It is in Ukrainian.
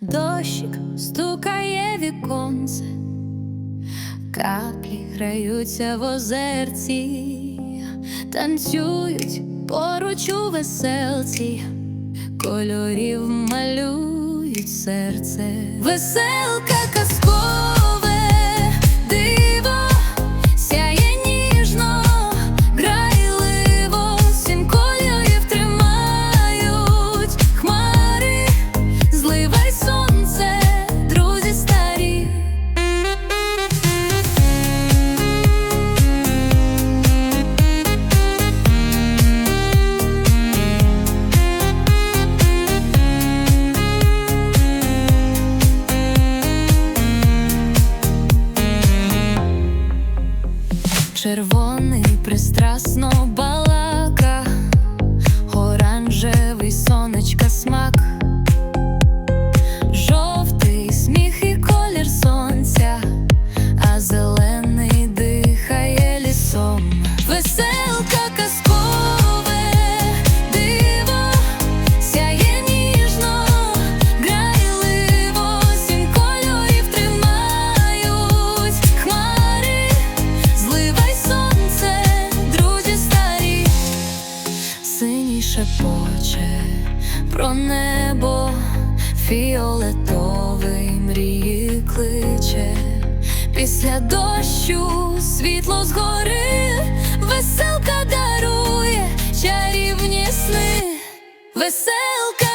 Дощик стукає віконце, каплі граються в озерці, танцюють поруч у веселці, кольорів малюють серце, веселка казкове Червоний пристрасно балака, шепоче про небо, фіолетовий мрії кличе, після дощу світло згори, веселка дарує чарівні сни, веселка